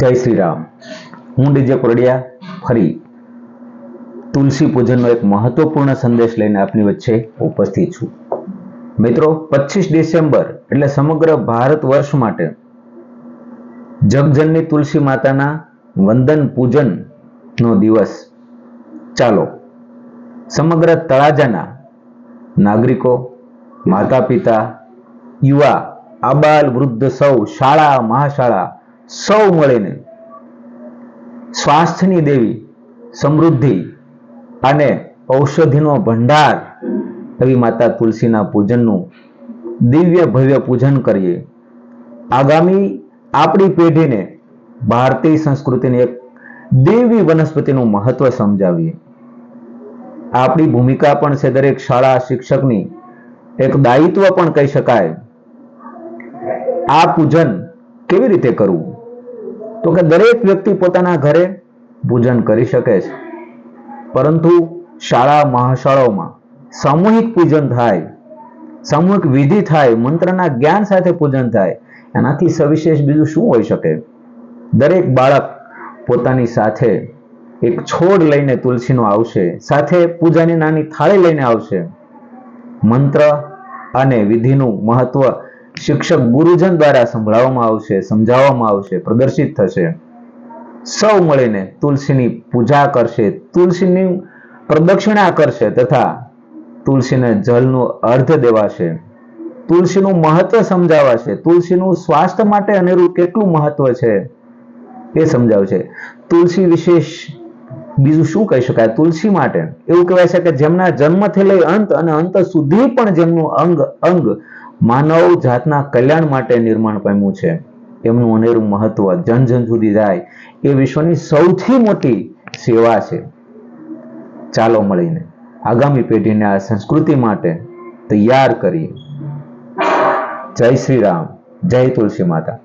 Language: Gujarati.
જય શ્રી રામ. હું ડીજે કોરડિયા, ફરી તુલસી પૂજનનો એક મહત્વપૂર્ણ સંદેશ લઈને આપની વચ્ચે ઉપસ્થિત છું. મિત્રો પચીસ ડિસેમ્બર એટલે સમગ્ર ભારત વર્ષ માટે જગજનની તુલસી માતાના વંદન પૂજન નો દિવસ ચાલો. સમગ્ર તળાજાના નાગરિકો માતા પિતા યુવા, આબાલ વૃદ્ધ સૌ શાળા, મહાશાળા સૌ મળીને સ્વાસ્થ્યની દેવી, સમૃદ્ધિ અને ઔષધિનો ભંડાર એવી માતા તુલસીના પૂજનનું દિવ્ય ભવ્ય પૂજન કરીએ. આગામી આપણી પેઢીને ભારતીય સંસ્કૃતિની એક દેવી વનસ્પતિનું મહત્વ સમજાવીએ. આપણી ભૂમિકા પણ છે દરેક શાળા શિક્ષકની. એક દાયિત્વ પણ કહી શકાય. આ પૂજન કેવી રીતે કરવું? તો કે દરેક વ્યક્તિ પોતાના ઘરે પૂજન કરી શકે છે. પરંતુ શાળા મહાશાળાઓમાં સામૂહિક પૂજન થાય, સામૂહિક વિધિ થાય, મંત્રના જ્ઞાન સાથે પૂજન થાય, એનાથી સવિશેષ બીજું શું હોઈ શકે? દરેક બાળક પોતાની સાથે એક છોડ લઈને તુલસીનો આવશે, સાથે પૂજાની નાની થાળી લઈને આવશે. મંત્ર અને વિધિનું મહત્વ શિક્ષક ગુરુજન દ્વારા સંભળાવવામાં આવશે, સમજાવવામાં આવશે, પ્રદર્શિત થશે. સૌ મળીને તુલસીની પૂજા કરશે. તુલસીની પ્રદક્ષિણા કરશે તથા તુલસીને જલનું અર્ધ દેવાશે. તુલસીનું મહત્વ સમજાવાશે. તુલસીનું સ્વાસ્થ્ય માટે અનેરું કેટલું મહત્વ છે એ સમજાવશે. તુલસી વિશેષ બીજું શું કહી શકાય? તુલસી માટે એવું કહેવાય છે કે જેમના જન્મથી લઈ અંત અને અંત સુધી પણ જેમનું અંગ અંગ માનવ જાતના કલ્યાણ માટે નિર્માણ પામ્યું છે. એમનું અનેરું મહત્વ જન જન સુધી જાય એ વિશ્વની સૌથી મોટી સેવા છે. ચાલો મળીને આગામી પેઢીને આ સંસ્કૃતિ માટે તૈયાર કરીએ. જય શ્રી રામ, જય તુલસી માતા.